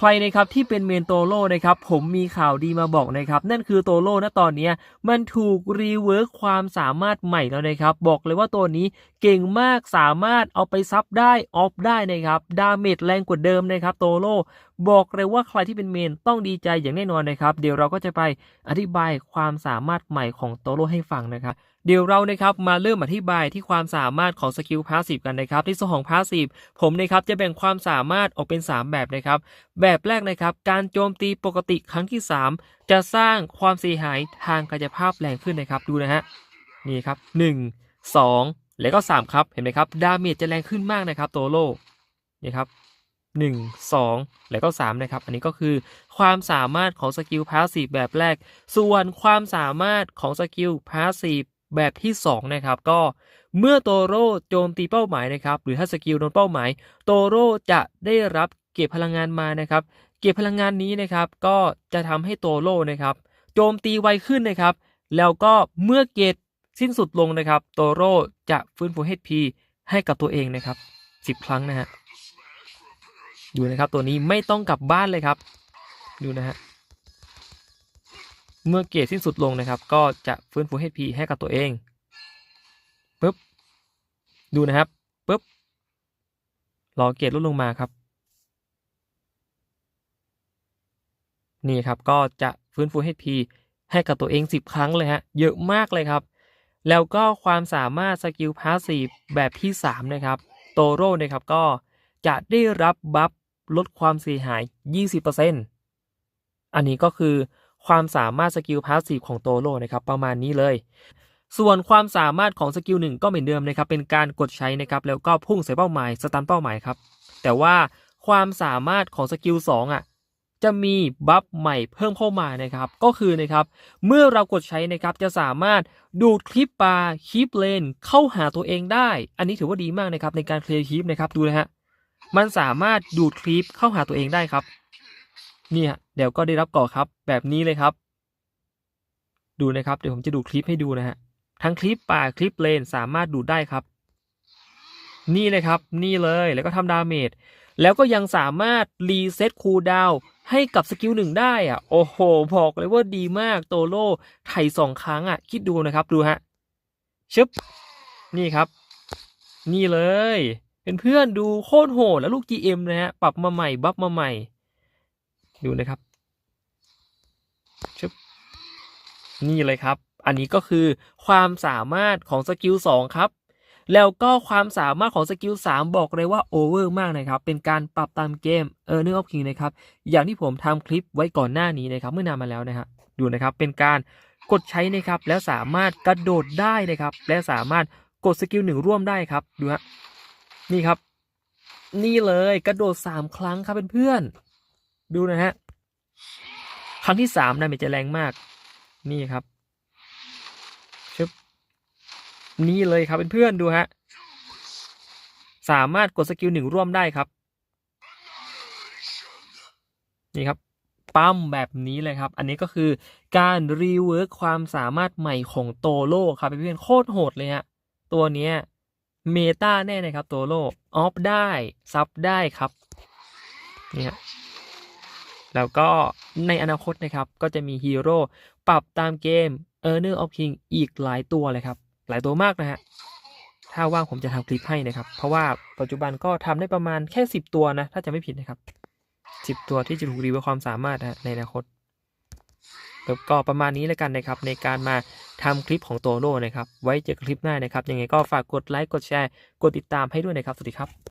ใครนะครับที่เป็นเมนโตโรนะครับผมมีข่าวดีมาบอกนะครับ นั่นคือโตโรนะตอนนี้มันถูกรีเวิร์คความสามารถใหม่แล้วนะครับ บอกเลยว่าตัวนี้เก่งมากสามารถเอาไปซับได้ออฟได้นะครับดาเมจแรงกว่าเดิมนะครับโตโรบอกเลยว่าใครที่เป็นเมนต้องดีใจอย่างแน่นอนนะครับ เดี๋ยวเราก็จะไปอธิบายความสามารถใหม่ของโตโรให้ฟังนะครับ เดี๋ยวเรานะครับมาเริ่มอธิบายที่ความสามารถของสกิลพาสซีฟกันนะครับในส่วนของพาสซีฟผมนะครับจะแบ่งความสามารถออกเป็น 3 แบบนะครับ แบบแรกนะครับ การโจมตีปกติครั้งที่ 3 จะสร้างความเสียหายทางกายภาพแรงขึ้นนะครับดูนะฮะนี่ครับ 1 2 แล้วก็ 3 ครับเห็นไหมครับดาเมจจะแรงขึ้นมากนะครับโตโร่นี่ครับ1 2 แล้วก็ 3 นะครับ อันนี้ก็คือความสามารถของสกิลพาสซีฟแบบแรก ส่วนความสามารถของสกิลพาสซีฟ แบบที่ 2 นะครับ ก็เมื่อโตโร่โจมตีเป้าหมายนะครับ หรือถ้าสกิลโดนเป้าหมาย โตโร่จะได้รับเก็บพลังงานมานะครับ เก็บพลังงานนี้นะครับ ก็จะทำให้โตโร่นะครับ โจมตีไวขึ้นนะครับ แล้วก็เมื่อเกตสิ้นสุดลงนะครับ โตโร่จะฟื้นฟู HP ให้กับตัวเองนะครับ 10 ครั้งนะฮะดูนะครับตัวนี้ไม่ต้องกลับบ้านเลยครับ ดูนะฮะ เมื่อเกรดสิ้นสุดลงนะครับ ก็จะฟื้นฟู HP ให้กับตัวเองปึ๊บดูนะครับปึ๊บรอเกรดลดลงมาครับ นี่ครับก็จะฟื้นฟู HP ให้กับตัวเอง 10 ครั้งเลยฮะเยอะมากเลยครับ แล้วก็ความสามารถสกิลพาสซีฟแบบที่ 3 นะครับโตโร่นะครับก็จะได้รับบัฟลดความเสียหาย 20%อันนี้ก็คือ ความสามารถสกิลพาสซีฟของโตโร่นะครับประมาณนี้เลย ส่วนความสามารถของสกิลหนึ่งก็เหมือนเดิมนะครับเป็นการกดใช้นะครับแล้วก็พุ่งใส่เป้าหมายสตันเป้าหมายครับแต่ว่าความสามารถของสกิล2อะจะมีบัฟใหม่เพิ่มเข้ามานะครับ ก็คือนะครับ เมื่อเรากดใช้นะครับจะสามารถดูดคลิปปลาคลิปเลนเข้าหาตัวเองได้ อันนี้ถือว่าดีมากนะครับในการเคลียร์คลิปนะครับดูนะฮะมันสามารถดูดคลิปเข้าหาตัวเองได้ครับ เนี่ยเดี๋ยวก็ได้รับก่อครับ แบบนี้เลยครับ ดูนะครับ เดี๋ยวผมจะดูคลิปให้ดูนะฮะทั้งคลิปป่าคลิปเลนสามารถดูดได้ครับ นี่เลยครับ นี่เลยแล้วก็ทำดาเมจแล้วก็ยังสามารถรีเซ็ตคูลดาวให้กับสกิลหนึ่งได้อะ โอ้โห บอกเลยว่าดีมากโตโร่ไถ่สองครั้งอะ คิดดูนะครับ ดูฮะ ชึบ นี่ครับ นี่เลย เป็นเพื่อนๆดูโคตรโหดแล้วลูก GM นะฮะ ปรับมาใหม่ บัฟมาใหม่ ดูนะครับชึบนี่เลยครับ อันนี้ก็คือความสามารถของสกิล2ครับ แล้วก็ความสามารถของสกิล3บอกเลยว่าโอเวอร์มากนะครับ เป็นการปรับตามเกมเออเนื้อออฟคิงนะครับ อย่างที่ผมทำคลิปไว้ก่อนหน้านี้นะครับ เมื่อนานมาแล้วนะฮะดูนะครับ เป็นการกดใช้นะครับ แล้วสามารถกระโดดได้นะครับ และสามารถกดสกิลหนึ่งร่วมได้ครับ ดูฮะ นี่ครับ นี่เลยกระโดดสามครั้งครับเพื่อนๆ ดูนะฮะ ครั้งที่สามนะมันจะแรงมาก นี่ครับชึบนี่เลยครับเเพื่อนๆดูฮะ สามารถกดสกิลหนึ่งร่วมได้ครับ นี่ครับ ปั้มแบบนี้เลยครับ อันนี้ก็คือการรีเวิร์คความสามารถใหม่ของโตโร่ครับเเพื่อนๆโคตรโหดเลยฮะ ตัวเนี้ยเมตาแน่นะครับ โตโร่ออฟได้ ซับได้ครับ นี่ฮะ แล้วก็ในอนาคตนะครับก็จะมีฮีโร่ปรับตามเกม e a r n e r of King อีกหลายตัวเลยครับ หลายตัวมากนะฮะถ้าว่างผมจะทำคลิปให้นะครับ เพราะว่าปัจจุบันก็ทำได้ประมาณแค่ 10 ตัวนะ ถ้าจะไม่ผิดนะครับ 10 ตัวที่จะถูกรีวิวความสามารถนะในอนาคตแล้วก็ประมาณนี้แล้วกันนะครับ ในการมาทำคลิปของโตโน่นะครับ ไว้เจอคลิปหน้านะครับ ยังไงก็ฝากกดไลค์กดแชร์ กดติดตามให้ด้วยนะครับ สวัสดีครับ